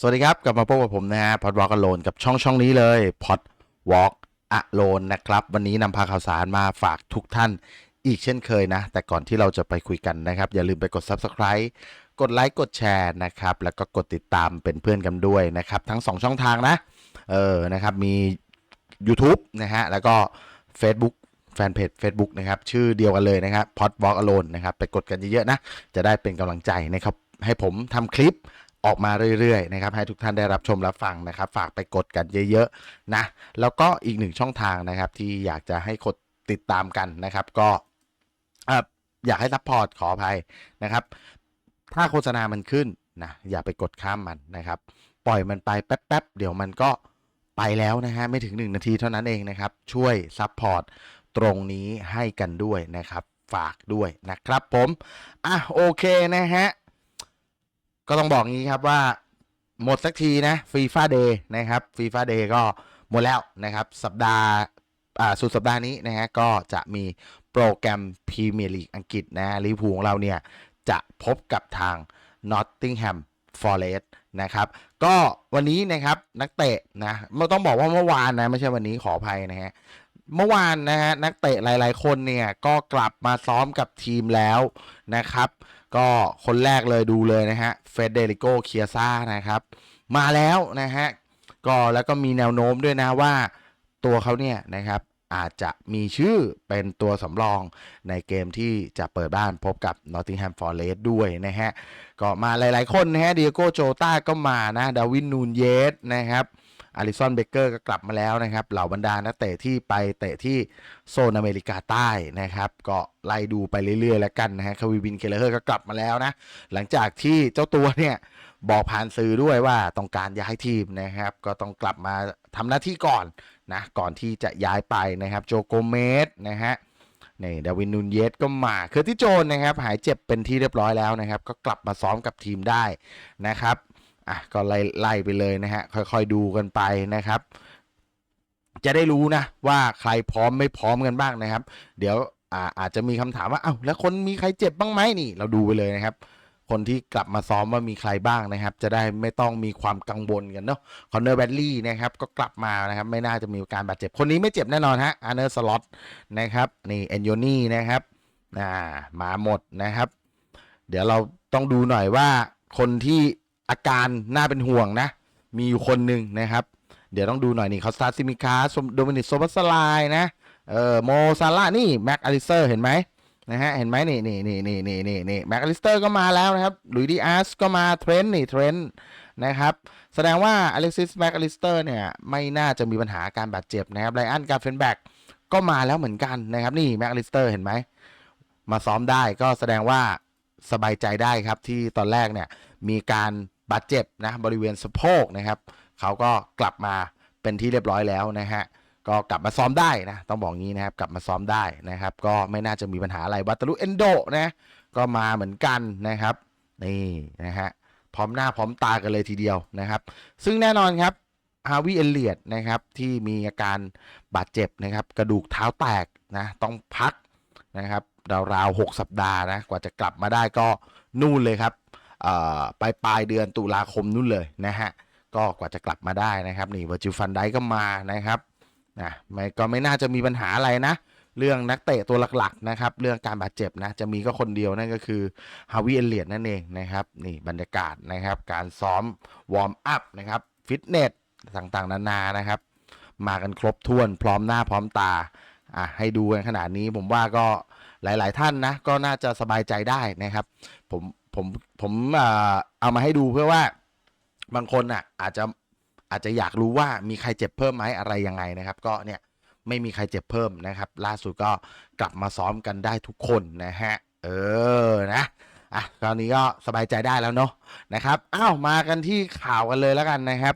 สวัสดีครับ กลับมาพบกับผมนะฮะพอดวอล์กอโลนกับช่องช่องนี้เลยพอดวอล์กอโลนนะครับ วันนี้นำพาข่าวสารมาฝากทุกท่านอีกเช่นเคยนะ แต่ก่อนที่เราจะไปคุยกันนะครับ อย่าลืมไปกด Subscribe กดไลค์กดแชร์นะครับ แล้วก็กดติดตามเป็นเพื่อนกันด้วยนะครับ ทั้ง 2 ช่องทางนะ เออนะครับมี YouTube นะฮะ แล้วก็ Facebook แฟนเพจ Facebook นะครับ ชื่อเดียวกันเลยนะครับ p o d Walk Alone นะครับ ไปกดกันเยอะๆนะ จะได้เป็นกำลังใจนะครับให้ผมทำคลิป ออกมาเรื่อยๆนะครับให้ทุกท่านได้รับชมรับฟังนะครับ ฝากไปกดกันเยอะๆนะแล้วก็อีกหนึ่งช่องทางนะครับที่อยากจะให้กดติดตามกันนะครับก็เอ่ออยากให้ซัพพอร์ตขออภัยนะครับ ถ้าโฆษณามันขึ้นนะอย่าไปกดข้ามมันนะครับ ปล่อยมันไปแป๊บๆเดี๋ยวมันก็ไปแล้วนะฮะไม่ถึง 1 นาทีเท่านั้นเองนะครับ ช่วยซัพพอร์ตตรงนี้ให้กันด้วยนะครับ ฝากด้วยนะครับผม อะโอเคนะฮะ ก็ต้องบอกงี้ครับว่าหมดสักทีนะฟีฟ่าเดย์นะครับฟีฟ่าเดย์ก็หมดแล้วนะครับสัปดาห์อ่าสุดสัปดาห์นี้นะฮะก็จะมีโปรแกรมพรีเมียร์ลีกอังกฤษนะลิพูของเราเนี่ย จะพบกับทาง Nottingham Forest นะครับก็วันนี้นะครับนักเตะนะไม่ต้องบอกว่าเมื่อวานนะไม่ใช่วันนี้ขออภัยนะฮะเมื่อวานนะฮะนักเตะหลาย ๆ คนเนี่ยก็กลับมาซ้อมกับทีมแล้วนะครับ ก็คนแรกเลยดูเลยนะฮะเฟเดริโกเคียซ่านะครับ มาแล้วนะฮะก็แล้วก็มีแนวโน้มด้วยนะว่าตัวเขาเนี่ยนะครับอาจจะมีชื่อเป็นตัวสำรองในเกมที่จะเปิดบ้านพบกับ Nottingham Forest ด้วยนะฮะก็มาหลายๆคนนะฮะเดียโกโจต้าก็มานะดาวินนูนเยสนะครับ อาริสันเบเกอร์ก็กลับมาแล้วนะครับ เหล่าบรรดานักเตะที่ไปเตะที่โซนอเมริกาใต้นะครับ ก็ไล่ดูไปเรื่อยๆ แล้วกันนะฮะคาวิบินเคเลเฮอร์ก็กลับมาแล้วนะ หลังจากที่เจ้าตัวเนี่ยบอกผ่านสื่อด้วยว่าต้องการย้ายทีมนะครับ ก็ต้องกลับมาทำหน้าที่ก่อนนะก่อนที่จะย้ายไปนะครับโจโกเมสนะฮะนี่ดาวินนูนเยสก็มาเคอร์ติโจนนะครับ หายเจ็บเป็นที่เรียบร้อยแล้วนะครับ ก็กลับมาซ้อมกับทีมได้นะครับ อะก็ไล่ไล่ไปเลยนะฮะค่อยๆดูกันไปนะครับ จะได้รู้นะว่าใครพร้อมไม่พร้อมกันบ้างนะครับ เดี๋ยวอ่าอาจจะมีคำถามว่าเอ้าแล้วคนมีใครเจ็บบ้างไหมนี่ เราดูไปเลยนะครับ คนที่กลับมาซ้อมว่ามีใครบ้างนะครับ จะได้ไม่ต้องมีความกังวลกันเนาะคอนเนอร์แบดลี่นะครับก็กลับมานะครับไม่น่าจะมีการบาดเจ็บคนนี้ไม่เจ็บแน่นอนฮะอาร์เนอร์สล็อตนะครับนี่เอนโยนี่นะครับอ่ามาหมดนะครับ เดี๋ยวเราต้องดูหน่อยว่าคนที่ อาการน่าเป็นห่วงนะ มีอยู่คนหนึ่งนะครับ เดี๋ยวต้องดูหน่อยนี่เขาสตาร์ซิมิคาโดมินิกโซบัสไลนะเออโมซาร่านี่แม็กอลิเซอร์เห็นไหมนะฮะเห็นไหมนี่นี่นี่นี่นี่นี่นี่แม็กอลิสเตอร์ก็มาแล้วนะครับลุยดีอาร์สก็มาเทรนนี่เทรนนะครับ แสดงว่าอเล็กซิสแม็กอลิสเตอร์เนี่ย ไม่น่าจะมีปัญหาการบาดเจ็บนะครับไลอันการเฟนแบ็กก็มาแล้วเหมือนกันนะครับ นี่แม็กอลิสเตอร์เห็นไหม มาซ้อมได้ก็แสดงว่าสบายใจได้ครับที่ตอนแรกเนี่ย มีการ บาดเจ็บนะบริเวณสะโพกนะครับเขาก็กลับมาเป็นที่เรียบร้อยแล้วนะฮะก็กลับมาซ้อมได้นะต้องบอกงี้นะครับกลับมาซ้อมได้นะครับ ก็ไม่น่าจะมีปัญหาอะไรวัตลุเอนโดนะก็มาเหมือนกันนะครับนี่นะฮะพร้อมหน้าพร้อมตากันเลยทีเดียวนะครับ ซึ่งแน่นอนครับฮาวิเอเลียดนะครับที่มีอาการบาดเจ็บนะครับ กระดูกเท้าแตกนะต้องพักนะครับราวๆหกสัปดาห์นะกว่าจะกลับมาได้ก็นู่นเลยครับ ปลายปลายเดือนตุลาคมนู่นเลยนะฮะก็กว่าจะกลับมาได้นะครับนี่วอร์จิฟันไดก็มานะครับนะไม่ก็ไม่น่าจะมีปัญหาอะไรนะ เรื่องนักเตะตัวหลักๆนะครับเรื่องการบาดเจ็บนะจะมีก็คนเดียวนั่นก็คือฮาวิเอเลียดนั่นเองนะครับนี่บรรยากาศนะครับการซ้อมวอร์มอัพนะครับฟิตเนสต่างๆ นานานะครับ มากันครบถ้วนพร้อมหน้าพร้อมตาอะให้ดูกันขนาดนี้ผมว่าก็หลาย ๆ ท่านนะก็น่าจะสบายใจได้นะครับ ผม ผมผมเออเอามาให้ดูเพื่อว่าบางคนอะ อาจจะอาจจะอยากรู้ว่ามีใครเจ็บเพิ่มไหมอะไรยังไงนะครับ ก็เนี่ยไม่มีใครเจ็บเพิ่มนะครับ ล่าสุดก็กลับมาซ้อมกันได้ทุกคนนะฮะ เออนะอะตอนนี้ก็สบายใจได้แล้วเนาะนะครับอ้าวมากันที่ข่าวกันเลยแล้วกันนะครับ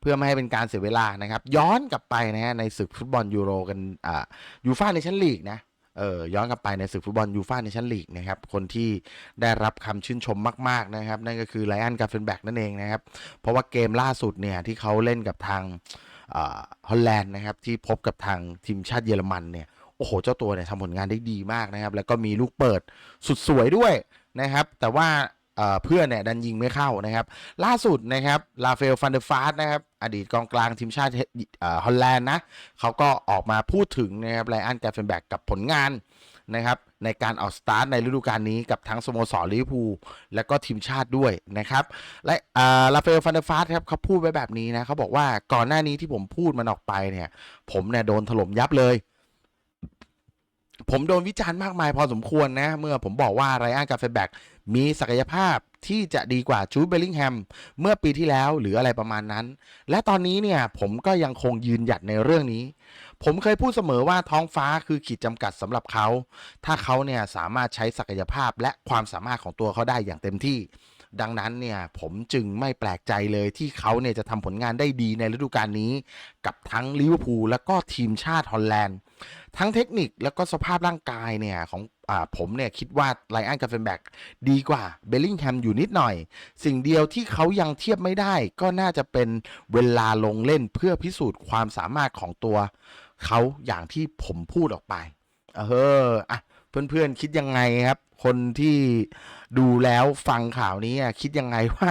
เพื่อไม่ให้เป็นการเสียเวลานะครับ ย้อนกลับไปนะฮะในศึกฟุตบอลยูโรกันอ่ายูฟ่าในชั้นลีกนะ เออย้อนกลับไปในศึกฟุตบอลยูฟ่าในชั้นลีกนะครับคนที่ได้รับคำชื่นชมมาก ๆนะครับ นั่นก็คือไลอันกาเฟนแบกนั่นเองนะครับ เพราะว่าเกมล่าสุดเนี่ยที่เขาเล่นกับทางฮอลแลนด์นะครับที่พบกับทางทีมชาติเยอรมันเนี่ยโอ้โห เจ้าตัวเนี่ยทำผลงานได้ดีมากนะครับ แล้วก็มีลูกเปิดสุดสวยด้วยนะครับ แต่ว่า เพื่อนเนี่ยดันยิงไม่เข้านะครับ ล่าสุดนะครับลาเฟลฟันเดอร์ฟาสนะครับอดีตกองกลางทีมชาติฮอลแลนด์นะเขาก็ออกมาพูดถึงนะครับไลอันแกฟเฟนแบกกับผลงานนะครับในการออกสตาร์ทในฤดูกาลนี้กับทั้งสโมสรลิเวอร์พูลและก็ทีมชาติด้วยนะครับ และอ่าลาเฟลฟันเดอร์ฟาสครับเขาพูดไว้แบบนี้นะเขาบอกว่าก่อนหน้านี้ที่ผมพูดมันออกไปเนี่ย ผมเนี่ยโดนถล่มยับเลย ผมโดนวิจารณ์มากมายพอสมควรนะ เมื่อผมบอกว่าไรอันกาเฟแบก มีศักยภาพที่จะดีกว่าจูดเบลลิงแฮมเมื่อปีที่แล้วหรืออะไรประมาณนั้น และตอนนี้เนี่ยผมก็ยังคงยืนหยัดในเรื่องนี้ ผมเคยพูดเสมอว่าท้องฟ้าคือขีดจำกัดสำหรับเขา ถ้าเขาเนี่ยสามารถใช้ศักยภาพและความสามารถของตัวเขาได้อย่างเต็มที่ ดังนั้นเนี่ยผมจึงไม่แปลกใจเลยที่เขาเนี่ยจะทำผลงานได้ดีในฤดูกาลนี้ กับทั้งลิเวอร์พูลและก็ทีมชาติฮอลแลนด์ ทั้งเทคนิคแล้วก็สภาพร่างกายเนี่ยของ ผมเนี่ยคิดว่าไลอันกาเฟนแบกดีกว่าเบลลิงแฮมอยู่นิดหน่อย สิ่งเดียวที่เขายังเทียบไม่ได้ ก็น่าจะเป็นเวลาลงเล่นเพื่อพิสูจน์ความสามารถของตัวเขาอย่างที่ผมพูดออกไป เอออะเพื่อนๆคิดยังไงครับ คนที่ดูแล้วฟังข่าวนี้คิดยังไงว่า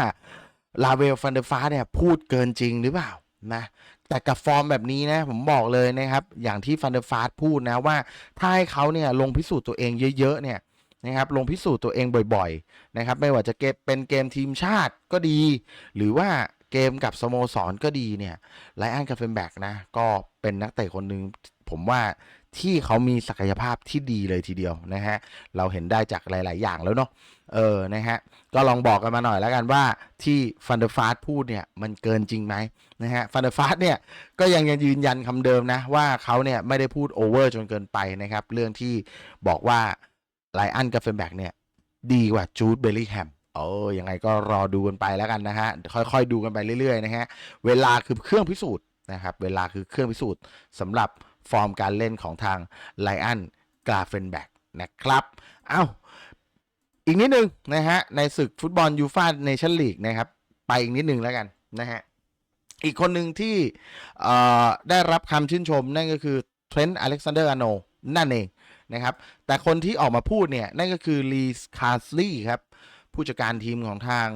ลาเวลฟันเดฟ้าเนี่ยพูดเกินจริงหรือเปล่านะ แต่กับฟอร์มแบบนี้นะผมบอกเลยนะครับ อย่างที่ฟันเดอร์ฟาสพูดนะว่า ถ้าให้เขาเนี่ยลงพิสูจน์ตัวเองเยอะ ๆ เนี่ยนะครับลงพิสูจน์ตัวเองบ่อยๆนะครับไม่ว่าจะเกมเป็นเกมทีมชาติก็ดี หรือว่าเกมกับสโมสรก็ดีเนี่ยไลอันกาเฟนแบกนะก็เป็นนักเตะคนหนึ่งผมว่า ที่เขามีศักยภาพที่ดีเลยทีเดียวนะฮะเราเห็นได้จากหลาย ๆ อย่างแล้วเนาะเออนะฮะก็ลองบอกกันมาหน่อยแล้วกันว่าที่ฟันเดอร์ฟาสพูดเนี่ยมันเกินจริงไหมนะฮะฟันเดอร์ฟาสเนี่ยก็ยังยังยืนยันคำเดิมนะว่าเขาเนี่ยไม่ได้พูดโอเวอร์จนเกินไปนะครับ เรื่องที่บอกว่าไลอันกับเฟนแบกเนี่ยดีกว่าจูดเบลลี่แฮมเออยังไงก็รอดูกันไปแล้วกันนะฮะค่อย ๆ ดูกันไปเรื่อย ๆ นะฮะเวลาคือเครื่องพิสูจน์นะครับเวลาคือเครื่องพิสูจน์สำหรับ ฟอร์มการเล่นของทางไลอันกราเฟนแบกนะครับ เอ้า อีกนิดนึงนะฮะ ในศึกฟุตบอลยูฟ่าเนชั่นลีกนะครับ ไปอีกนิดนึงแล้วกันนะฮะ อีกคนหนึ่งที่ได้รับคำชื่นชมนั่นก็คือเทรนต์อเล็กซานเดอร์อาโนนั่นเองนะครับ แต่คนที่ออกมาพูดเนี่ย นั่นก็คือลีสคาสลีครับ ผู้จัดการทีมของทาง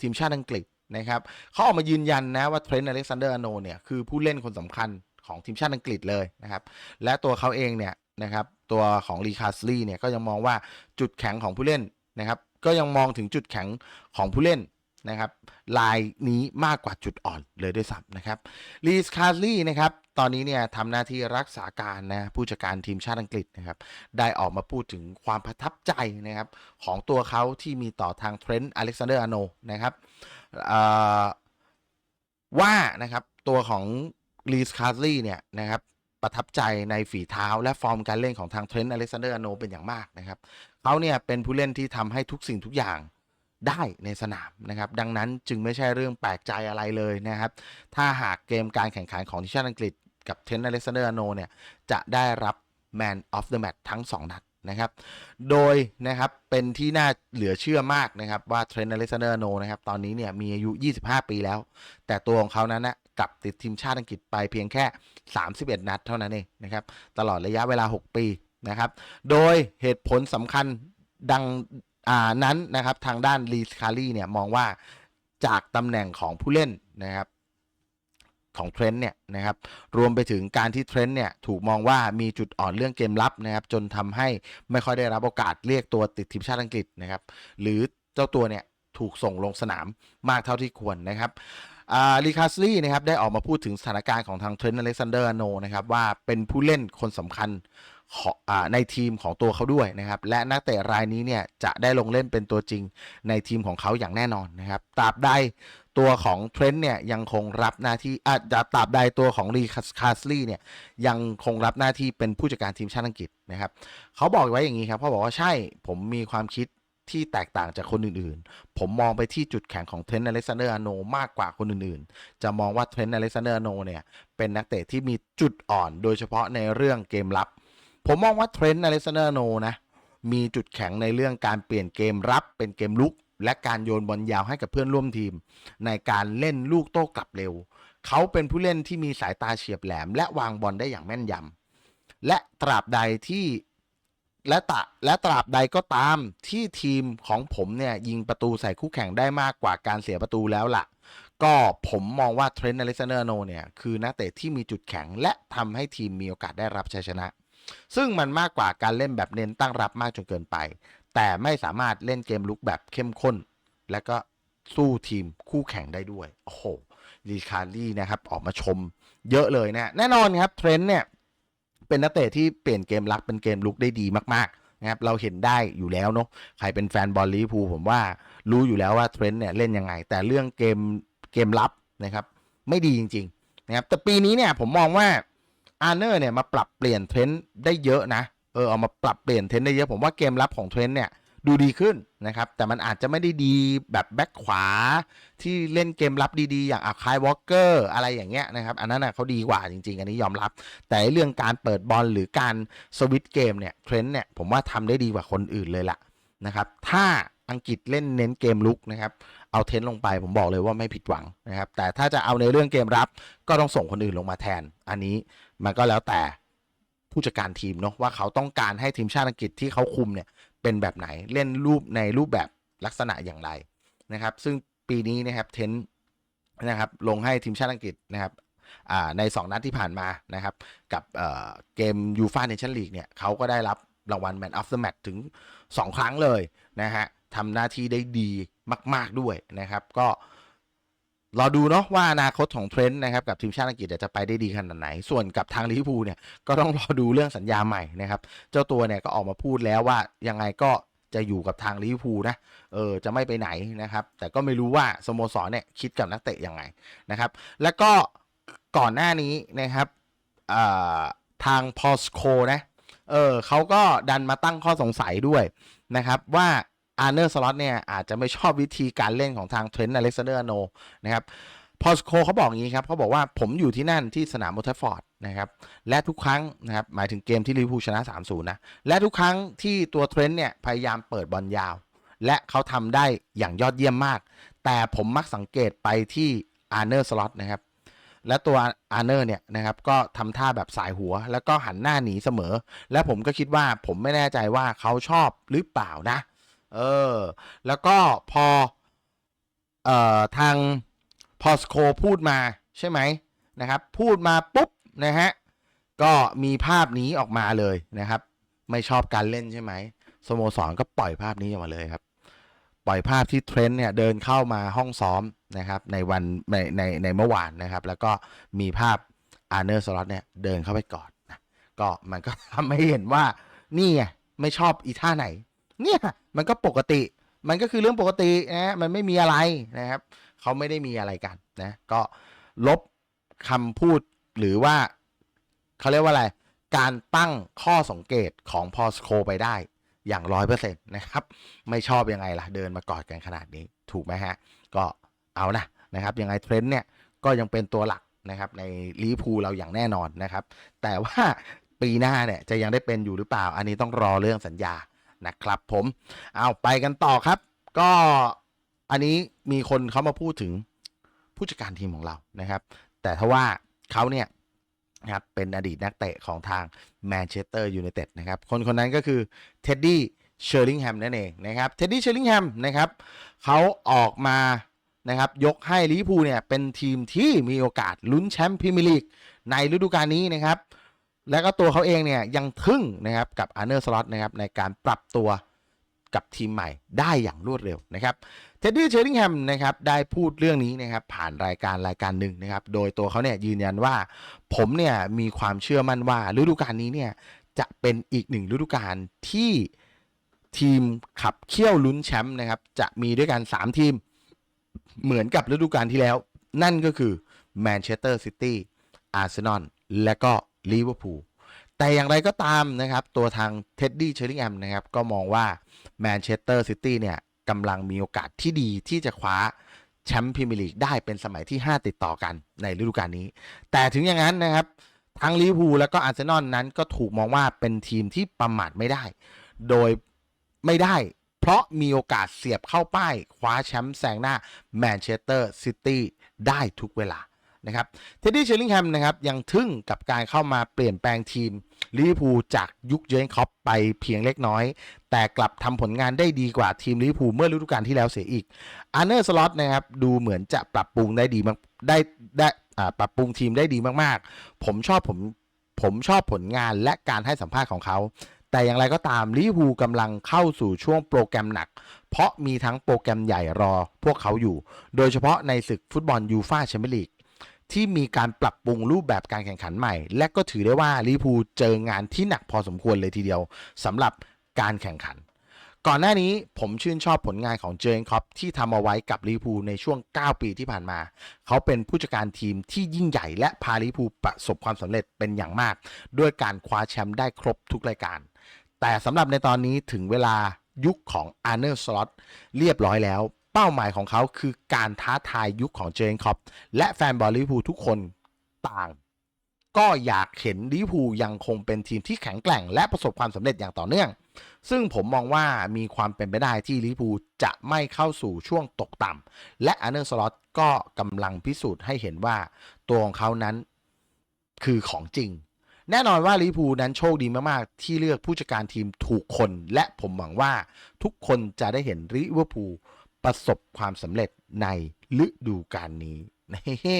ทีมชาติอังกฤษนะครับเขาออกมายืนยันนะว่าเทรนต์อเล็กซานเดอร์อาโนเนี่ย คือผู้เล่นคนสำคัญ ของทีมชาติอังกฤษเลยนะครับ และตัวเขาเองเนี่ยนะครับตัวของลีคาสลีเนี่ยก็ยังมองว่าจุดแข็งของผู้เล่นนะครับ ก็ยังมองถึงจุดแข็งของผู้เล่นนะครับลายนี้มากกว่าจุดอ่อนเลยด้วยซ้ำนะครับลีสคาสลีนะครับตอนนี้เนี่ยทำหน้าที่รักษาการนะผู้จัดการทีมชาติอังกฤษนะครับได้ออกมาพูดถึงความประทับใจนะครับของตัวเขาที่มีต่อทางเทรนต์อเล็กซานเดอร์อาโนนะครับว่านะครับตัวของ ลีสคาสลีเนี่ยนะครับประทับใจในฝีเท้าและฟอร์มการเล่นของทางเทรนต์อเล็กซานเดอร์อโนเป็นอย่างมากนะครับเขาเนี่ยเป็นผู้เล่นที่ทำให้ทุกสิ่งทุกอย่างได้ในสนามนะครับ ดังนั้นจึงไม่ใช่เรื่องแปลกใจอะไรเลยนะครับ ถ้าหากเกมการแข่งขันของทีมชาติอังกฤษกับเทรนต์อเล็กซานเดอร์อโนเนี่ยจะได้รับ Man of the Match ทั้ง 2 นัดนะครับ โดยนะครับเป็นที่น่าเหลือเชื่อมากนะครับว่าเทรนต์อเล็กซานเดอร์อโนนะครับตอนนี้เนี่ยมีอายุ 25 ปีแล้ว แต่ตัวของเขานั้นนะ กลับติดทีมชาติอังกฤษไปเพียงแค่ 31 นัดเท่านั้นเองนะครับ ตลอดระยะเวลา 6 ปีนะครับ โดยเหตุผลสำคัญดังนั้นนะครับทางด้านลีสคารีเนี่ยมองว่าจากตำแหน่งของผู้เล่นนะครับของเทรนต์เนี่ยนะครับรวมไปถึงการที่เทรนต์เนี่ยถูกมองว่ามีจุดอ่อนเรื่องเกมรับนะครับจนทำให้ไม่ค่อยได้รับโอกาสเรียกตัวติดทีมชาติอังกฤษนะครับหรือเจ้าตัวเนี่ยถูกส่งลงสนามมากเท่าที่ควรนะครับ ลีคาสลีนะครับได้ออกมาพูดถึงสถานการณ์ของทางเทรนต์อเล็กซานเดอร์โนนะครับว่าเป็นผู้เล่นคนสำคัญในทีมของตัวเขาด้วยนะครับ และนักเตะรายนี้เนี่ยจะได้ลงเล่นเป็นตัวจริงในทีมของเขาอย่างแน่นอนนะครับตราบใดตัวของเทรนต์เนี่ยยังคงรับหน้าที่อาจจะตราบใดตัวของลีคาสลีเนี่ยยังคงรับหน้าที่เป็นผู้จัดการทีมชาติอังกฤษนะครับเขาบอกไว้อย่างนี้ครับเขาบอกว่าใช่ผมมีความคิด ที่แตกต่างจากคนอื่นๆ ผมมองไปที่จุดแข็งของเทรนต์อเล็กซานเดอร์อโนมากกว่าคนอื่นๆ จะมองว่าเทรนต์อเล็กซานเดอร์อโนเนี่ยเป็นนักเตะที่มีจุดอ่อน โดยเฉพาะในเรื่องเกมรับ ผมมองว่าเทรนต์อเล็กซานเดอร์อโนนะมีจุดแข็งในเรื่องการเปลี่ยนเกมรับเป็นเกมลุก และการโยนบอลยาวให้กับเพื่อนร่วมทีม ในการเล่นลูกโต้กลับเร็ว เขาเป็นผู้เล่นที่มีสายตาเฉียบแหลม และวางบอลได้อย่างแม่นยำและตราบใดที่ และตะและตราบใดก็ตามที่ทีมของผมเนี่ยยิงประตูใส่คู่แข่งได้มากกว่าการเสียประตูแล้วล่ะ ก็ผมมองว่าเทรนต์อเล็กซานเดอร์โนเนี่ยคือนักเตะที่มีจุดแข็งและทำให้ทีมมีโอกาสได้รับชัยชนะ ซึ่งมันมากกว่าการเล่นแบบเน้นตั้งรับมากจนเกินไป แต่ไม่สามารถเล่นเกมลุกแบบเข้มข้น และก็สู้ทีมคู่แข่งได้ด้วย โอ้โหลีคาร์ลี่นะครับออกมาชมเยอะเลยนะ แน่นอนครับเทรนต์เนี่ย เป็นนักเตะที่เปลี่ยนเกมรับเป็นเกมลุกได้ดีมากๆนะครับเราเห็นได้อยู่แล้วเนาะใครเป็นแฟนบอลลิเวอร์พูลผมว่ารู้อยู่แล้วว่าเทรนต์เนี่ยเล่นยังไง แต่เรื่องเกมเกมรับนะครับ ไม่ดีจริงๆนะครับแต่ปีนี้เนี่ยผมมองว่าอาร์เนอร์เนี่ยมาปรับเปลี่ยนเทรนด์ได้เยอะนะเออเอามาปรับเปลี่ยนเทรนด์ได้เยอะผมว่าเกมรับของเทรนด์เนี่ย ดูดีขึ้นนะครับ แต่มันอาจจะไม่ได้ดีแบบแบ็คขวา ที่เล่นเกมรับดีๆ อย่างอาคายวอลเกอร์อะไรอย่างเงี้ยนะครับ อันนั้นนะเขาดีกว่าจริง ๆ อันนี้ยอมรับ แต่เรื่องการเปิดบอลหรือการสวิตช์เกมเนี่ยเทรนด์เนี่ยผมว่าทำได้ดีกว่าคนอื่นเลยล่ะนะครับถ้าอังกฤษเล่นเน้นเกมลุกนะครับ เอาเทรนด์ลงไปผมบอกเลยว่าไม่ผิดหวังนะครับ แต่ถ้าจะเอาในเรื่องเกมรับก็ต้องส่งคนอื่นลงมาแทน อันนี้มันก็แล้วแต่ผู้จัดการทีมเนาะว่าเขาต้องการให้ทีมชาติอังกฤษที่เขาคุมเนี่ย เป็นแบบไหนเล่นรูปในรูปแบบลักษณะอย่างไรนะครับ ซึ่งปีนี้นะครับเทนนะครับลงให้ทีมชาติอังกฤษนะครับใน 2 นัดที่ผ่านมานะครับ กับเเกมยูฟ่าเนชั่นลีกเนี่ยเขาก็ได้รับรางวัล Man of the Match ถึง 2 ครั้งเลยนะฮะทำหน้าที่ได้ดีมาก ๆด้วยนะครับ ก็ รอดูเนาะว่าอนาคตของเทรนต์นะครับกับทีมชาติอังกฤษจะไปได้ดีขนาดไหน ส่วนกับทางลิเวอร์พูลเนี่ยก็ต้องรอดูเรื่องสัญญาใหม่นะครับ เจ้าตัวเนี่ยก็ออกมาพูดแล้วว่ายังไงก็จะอยู่กับทางลิเวอร์พูลนะ เออ จะไม่ไปไหนนะครับ แต่ก็ไม่รู้ว่าสโมสรเนี่ยคิดกับนักเตะยังไงนะครับ แล้วก็ก่อนหน้านี้นะครับทางพอสโคนะ เออเขาก็ดันมาตั้งข้อสงสัยด้วยนะครับว่า อาร์เนอร์สล็อตเนี่ยอาจจะไม่ชอบวิธีการเล่นของทางเทรนต์อเล็กซานเดอร์โนนะครับพอสโคเขาบอกอย่างนี้ครับเขาบอกว่าผมอยู่ที่นั่นที่สนามโมเทฟอร์ดนะครับและทุกครั้งนะครับหมายถึงเกมที่ลิเวอร์พูลชนะ 3-0 นะ และทุกครั้งที่ตัวเทรนต์เนี่ยพยายามเปิดบอลยาว และเขาทำได้อย่างยอดเยี่ยมมาก แต่ผมมักสังเกตไปที่อาร์เนอร์สล็อตนะครับและตัวอาร์เนอร์เนี่ยนะครับก็ทำท่าแบบสายหัว แล้วก็หันหน้าหนีเสมอ และผมก็คิดว่าผมไม่แน่ใจว่าเขาชอบหรือเปล่านะ เออ แล้วก็พอ เอ่อ ทางพอสโคพูดมาใช่ไหมนะครับ พูดมาปุ๊บนะฮะ ก็มีภาพนี้ออกมาเลยนะครับ ไม่ชอบการเล่นใช่ไหมสโมสรก็ปล่อยภาพนี้ออกมาเลยครับ ปล่อยภาพที่เทรนต์เนี่ยเดินเข้ามาห้องซ้อมนะครับ ในวันในในในเมื่อวานนะครับ แล้วก็มีภาพอาร์เนอร์สล็อตเนี่ยเดินเข้าไปกอดนะก็มันก็ทำให้เห็นว่านี่ไงไม่ชอบอีท่าไหน เนี่ยมันก็ปกติ มันก็คือเรื่องปกตินะมันไม่มีอะไรนะครับเขาไม่ได้มีอะไรกันนะก็ลบคำพูดหรือว่าเขาเรียกว่าอะไร การตั้งข้อสังเกตของพอสโคไปได้อย่างร้อยเปอร์เซ็นต์นะครับ ไม่ชอบยังไงล่ะ เดินมากอดกันขนาดนี้ถูกไหมฮะ ก็เอานะนะครับ ยังไงเทรนด์เนี่ยก็ยังเป็นตัวหลักนะครับ ในลิเวอร์พูเราอย่างแน่นอนนะครับ แต่ว่าปีหน้าเนี่ยจะยังได้เป็นอยู่หรือเปล่า อันนี้ต้องรอเรื่องสัญญา นะครับผมเอาไปกันต่อครับ ก็อันนี้มีคนเขามาพูดถึงผู้จัดการทีมของเรานะครับ แต่ถ้าว่าเขาเนี่ยนะครับเป็นอดีตนักเตะของทางแมนเชสเตอร์ยูไนเต็ดนะครับ คนคนนั้นก็คือเท็ดดี้เชอร์ลิงแฮมนั่นเองนะครับเท็ดดี้เชอร์ลิงแฮมนะครับเขาออกมานะครับยกให้ลิเวอร์พูลเนี่ยเป็นทีมที่มีโอกาสลุ้นแชมป์พรีเมียร์ลีกในฤดูกาลนี้นะครับ แล้วก็ตัวเขาเองเนี่ยยังทึ่งนะครับกับอาร์เนอร์สล็อตนะครับในการปรับตัวกับทีมใหม่ได้อย่างรวดเร็วนะครับเท็ดดี้เชอริงแฮมนะครับได้พูดเรื่องนี้นะครับผ่านรายการรายการหนึ่งนะครับโดยตัวเขาเนี่ยยืนยันว่า ผมเนี่ยมีความเชื่อมั่นว่าฤดูกาลนี้เนี่ยจะเป็นอีกหนึ่งฤดูกาลที่ทีมขับเคี่ยวลุ้นแชมป์นะครับจะมีด้วยกัน 3 ทีมเหมือนกับฤดูกาลที่แล้ว นั่นก็คือแมนเชสเตอร์ซิตี้อาร์เซนอลและก็ ลิเวอร์พูลแต่อย่างไรก็ตามนะครับ ตัวทางเท็ดดี้เชอริงแอมนะครับ ก็มองว่าแมนเชสเตอร์ซิตี้เนี่ยกำลังมีโอกาสที่ดีที่จะคว้าแชมป์พรีเมียร์ลีกได้เป็นสมัยที่ 5 ติดต่อกันในฤดูกาลนี้ แต่ถึงอย่างนั้นนะครับ ทั้งลิเวอร์พูลแล้วก็อาร์เซนอลนั้นก็ถูกมองว่าเป็นทีมที่ประมาทไม่ได้ โดยไม่ได้ เพราะมีโอกาสเสียบเข้าป้าย คว้าแชมป์แซงหน้าแมนเชสเตอร์ซิตี้ได้ทุกเวลา นะครับเท็ดดี้เชลลิงแฮมนะครับยังทึ่งกับการเข้ามาเปลี่ยนแปลงทีมลิเวอร์พูลจากยุคเจอร์เกนคอปไปเพียงเล็กน้อย แต่กลับทำผลงานได้ดีกว่าทีมลิเวอร์พูลเมื่อฤดูกาลที่แล้วเสียอีกอาร์เนอร์สล็อตนะครับดูเหมือนจะปรับปรุงได้ดีมากได้ได้ปรับปรุงทีมได้ดีมากๆ ผมชอบผมผมชอบผลงานและการให้สัมภาษณ์ของเขา แต่อย่างไรก็ตามลิเวอร์พูลกำลังเข้าสู่ช่วงโปรแกรมหนัก เพราะมีทั้งโปรแกรมใหญ่รอพวกเขาอยู่ โดยเฉพาะในศึกฟุตบอลยูฟาแชมเปี้ยนลีก ที่มีการปรับปรุงรูปแบบการแข่งขันใหม่ และก็ถือได้ว่าลิพูเจองานที่หนักพอสมควรเลยทีเดียวสำหรับการแข่งขัน ก่อนหน้านี้ผมชื่นชอบผลงานของเจอร์นคอปที่ทำเอาไว้กับลิพูในช่วง 9 ปีที่ผ่านมา เขาเป็นผู้จัดการทีมที่ยิ่งใหญ่และพาลิพูประสบความสำเร็จเป็นอย่างมาก ด้วยการคว้าแชมป์ได้ครบทุกรายการ แต่สำหรับในตอนนี้ถึงเวลายุคของอาร์เนอร์สล็อตเรียบร้อยแล้ว เป้าหมายของเขาคือการท้าทายยุคของเจอร์นคล็อปและแฟนบอลลิเวอร์พูลทุกคนต่าง ก็อยากเห็นลิเวอร์พูลยังคงเป็นทีมที่แข็งแกร่ง และประสบความสำเร็จอย่างต่อเนื่อง ซึ่งผมมองว่ามีความเป็นไปได้ที่ลิเวอร์พูลจะไม่เข้าสู่ช่วงตกต่ำและอาร์เนอร์สล็อตก็กำลังพิสูจน์ให้เห็นว่าตัวของเขานั้นคือของจริงแน่นอนว่าลิพูนั้นโชคดีมาก ๆ ที่เลือกผู้จัดการทีมถูกคน และผมหวังว่าทุกคนจะได้เห็นลิเวอร์พูล ประสบความสำเร็จในฤดูกาลนี้เฮ้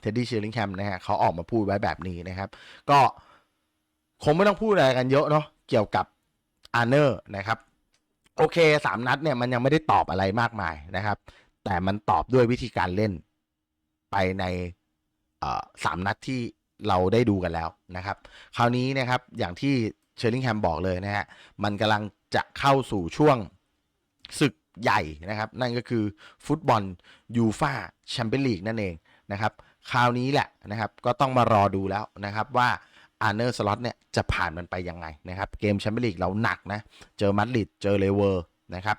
เท็ดดี้เชลลิงแฮมนะฮะเขาออกมาพูดไว้แบบนี้นะครับ ก็คงไม่ต้องพูดอะไรกันเยอะเนาะเกี่ยวกับอาร์เนอร์นะครับ โอเคสามนัดเนี่ยมันยังไม่ได้ตอบอะไรมากมายนะครับ แต่มันตอบด้วยวิธีการเล่นไปในสามนัดที่เราได้ดูกันแล้วนะครับ คราวนี้นะครับอย่างที่เชอร์ลิงแฮมบอกเลยนะฮะมันกำลังจะเข้าสู่ช่วงศึก ใหญ่นะครับ นั่นก็คือฟุตบอลยูฟาแชมเปี้ยนลีกนั่นเองนะครับคราวนี้แหละนะครับก็ต้องมารอดูแล้วนะครับว่าอาร์เนอร์สล็อตเนี่ยจะผ่านมันไปยังไงนะครับเกมแชมเปี้ยนลีกเราหนักนะ เจอมาดริดเจอเลเวอร์นะครับ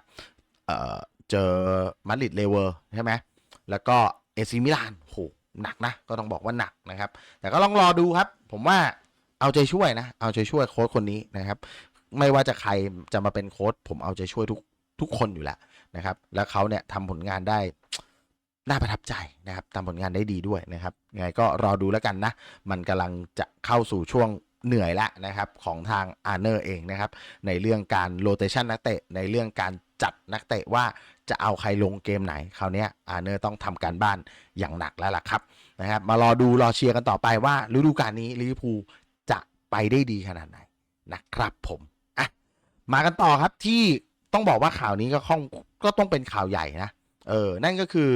เอ่อเจอมาดริดเลเวอร์ใช่ไหมแล้วก็เอซิมิลานโหหนักนะก็ต้องบอกว่าหนักนะครับ แต่ก็ลองรอดูครับ ผมว่าเอาใจช่วยนะ เอาใจช่วยโค้ชคนนี้นะครับ ไม่ว่าจะใครจะมาเป็นโค้ชผมเอาใจช่วยทุก ทุกคนอยู่แล้วนะครับ แล้วเขาเนี่ยทำผลงานได้น่าประทับใจนะครับทำผลงานได้ดีด้วยนะครับยังไงก็รอดูแล้วกันนะ มันกำลังจะเข้าสู่ช่วงเหนื่อยแล้วนะครับของทางอาร์เนอร์เองนะครับ ในเรื่องการโรเตชันนักเตะในเรื่องการจัดนักเตะว่าจะเอาใครลงเกมไหนคราวนี้อาร์เนอร์ต้องทำการบ้านอย่างหนักแล้วล่ะครับนะครับ มารอดูรอเชียร์กันต่อไปว่าฤดูกาลนี้ลิเวอร์พูลจะไปได้ดีขนาดไหนนะครับผมอะมากันต่อครับที่ ต้องบอกว่าข่าวนี้ก็ค่องก็ต้องเป็นข่าวใหญ่นะ เออ นั่นก็คือ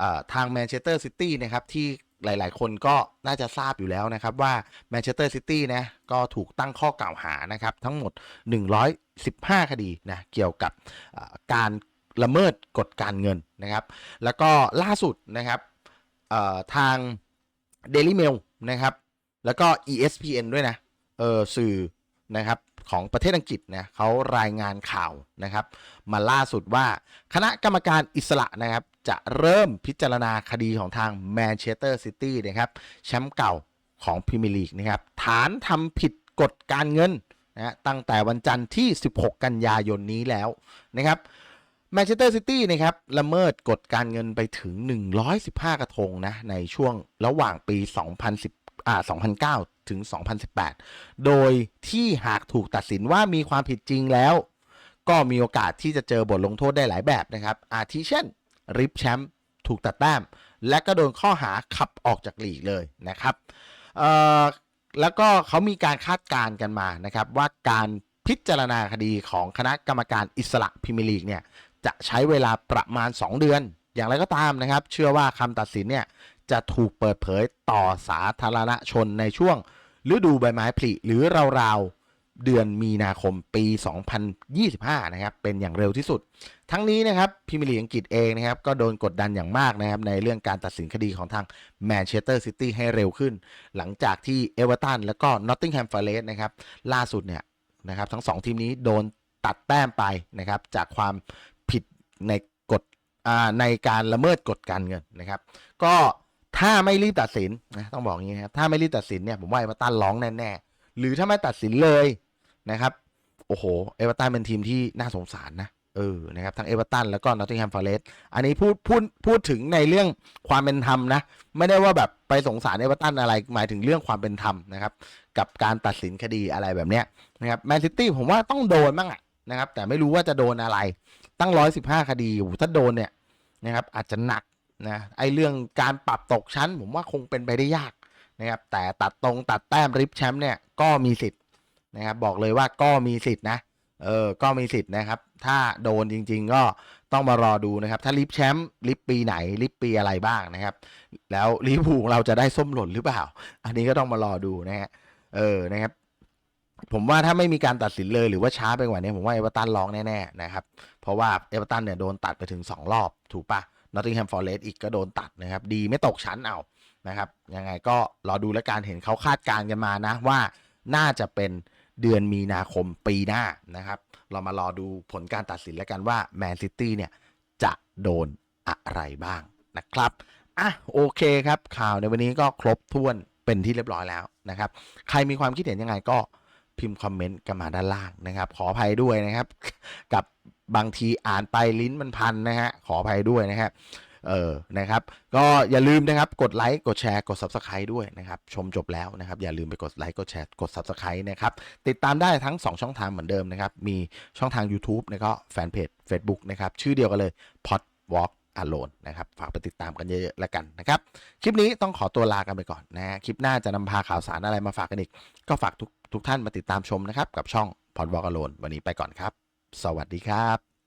อทางแมนเชสเตอร์ซิตี้นะครับที่หลาย ๆ คนก็น่าจะทราบอยู่แล้วนะครับว่าแมนเชสเตอร์ซิตี้นะก็ถูกตั้งข้อกล่าวหานะครับ ทั้งหมด 115 คดีนะเกี่ยวกับการละเมิดกฎการเงินนะครับ แล้วก็ล่าสุดนะครับทาง Daily Mail นะครับ แล้วก็ ESPN ด้วยนะเออสื่อนะครับ ของประเทศอังกฤษนะเขารายงานข่าวนะครับ มาล่าสุดว่าคณะกรรมการอิสระนะครับ จะเริ่มพิจารณาคดีของทางแมนเชสเตอร์ซิตี้นะครับแชมป์เก่าของพรีเมียร์ลีกนะครับ ฐานทำผิดกฎการเงินนะฮะตั้งแต่วันจันทร์ที่ 16 กันยายนนี้แล้วนะครับแมนเชสเตอร์ซิตี้นะครับละเมิดกฎการเงินไปถึง 115 กระทงนะในช่วงระหว่างปี 2010อ่า2009 ถึง 2018 โดยที่หากถูกตัดสินว่ามีความผิดจริงแล้ว ก็มีโอกาสที่จะเจอบทลงโทษได้หลายแบบนะครับ อาทิเช่น ริบแชมป์ถูกตัดแต้ม และก็โดนข้อหาขับออกจากลีกเลยนะครับแล้วก็เขามีการคาดการณ์กันมานะครับ ว่าการพิจารณาคดีของคณะกรรมการอิสระพรีเมียร์ลีกเนี่ยจะใช้เวลาประมาณ 2 เดือน อย่างไรก็ตามนะครับ เชื่อว่าคำตัดสินเนี่ยจะถูกเปิดเผยต่อสาธารณชนในช่วง ฤดูใบไม้ผลิหรือราวๆเดือนมีนาคมปี 2025 นะครับ เป็นอย่างเร็วที่สุด ทั้งนี้นะครับพรีเมียร์ลีอังกฤษเองนะครับ ก็โดนกดดันอย่างมากนะครับ ในเรื่องการตัดสินคดีของทางแมนเชสเตอร์ซิตี้ให้เร็วขึ้น หลังจากที่เอเวอร์ตันแล้วก็นอตติงแฮมฟอร์เรสต์นะครับ ล่าสุดเนี่ยนะครับทั้งสองทีมนี้โดนตัดแต้มไปนะครับจากความผิดในกฎในการละเมิดกฎการเงินนะครับ ก็ ถ้าไม่รีบตัดสินนะต้องบอกอย่างนี้ครับถ้าไม่รีบตัดสินเนี่ยผมว่าเอเวอร์ตันร้องแน่ๆหรือถ้าไม่ตัดสินเลยนะครับโอ้โหเอเวอร์ตันเป็นทีมที่น่าสงสารนะเออนะครับทั้งเอเวอร์ตันแล้วก็นอตติงแฮมฟอร์เรสต์อันนี้พูดพูดพูดถึงในเรื่องความเป็นธรรมนะ ไม่ได้ว่าแบบไปสงสารเอเวอร์ตันอะไรหมายถึงเรื่องความเป็นธรรมนะครับ กับการตัดสินคดีอะไรแบบเนี้ยนะครับแมนซิตี้ผมว่าต้องโดนบ้างอะนะครับ แต่ไม่รู้ว่าจะโดนอะไร ตั้งร้อยสิบห้าคดีถ้าโดนเนี่ยนะครับอาจจะหนัก นะไอเรื่องการปรับตกชั้น ผมว่าคงเป็นไปได้ยากนะครับแต่ตัดตรงตัดแต้มริบแชมป์เนี่ยก็มีสิทธิ์นะครับบอกเลยว่าก็มีสิทธิ์นะเออก็มีสิทธิ์นะครับ ถ้าโดนจริง ๆ ก็ต้องมารอดูนะครับ ถ้าลิฟแชมป์ลิฟปีไหนลิฟปีอะไรบ้างนะครับ แล้วลิเวอร์พูเราจะได้ส้มหล่นหรือเปล่า อันนี้ก็ต้องมารอดูนะฮะเออนะครับ ผมว่าถ้าไม่มีการตัดสินเลยหรือว่าช้าไปกว่านี้ผมว่าเอเวอร์ตันร้องแน่ๆนะครับ เพราะว่าเอเวอร์ตันเนี่ยโดนตัดไปถึง 2 รอบถูกปะ นอตติงแฮมฟอร์เรสต์อีกก็โดนตัดนะครับ ดีไม่ตกชั้นเอานะครับยังไงก็รอดูและการเห็นเขาคาดการณ์กันมานะว่าน่าจะเป็นเดือนมีนาคมปีหน้านะครับ เรามารอดูผลการตัดสินแล้วกันว่าแมนซิตี้เนี่ยจะโดนอะไรบ้างนะครับอะโอเคครับ ข่าวในวันนี้ก็ครบถ้วนเป็นที่เรียบร้อยแล้วนะครับ ใครมีความคิดเห็นยังไงก็ พิมพ์คอมเมนต์กันมาด้านล่างนะครับ ขออภัยด้วยนะครับ กับบางทีอ่านไปลิ้นมันพันนะฮะขออภัยด้วยนะครับเออนะครับ ก็อย่าลืมนะครับกดไลค์กดแชร์กด Subscribe ด้วยนะครับชมจบแล้วนะครับ อย่าลืมไปกดไลค์กดแชร์กด Subscribe นะครับติดตามได้ทั้ง 2 ช่องทางเหมือนเดิมนะครับ มีช่องทาง YouTube แล้วก็แฟนเพจ Facebook นะครับ ชื่อเดียวกันเลย Pod Walk Alone นะครับ ฝากไปติดตามกันเยอะๆแล้วกันนะครับ คลิปนี้ต้องขอตัวลากันไปก่อนนะ คลิปหน้าจะนำพาข่าวสารอะไรมาฝากกันอีก ก็ฝากทุกทุกท่านมาติดตามชมนะครับ กับช่องพอดวอล์กอโลนวันนี้ไปก่อนครับ สวัสดีครับ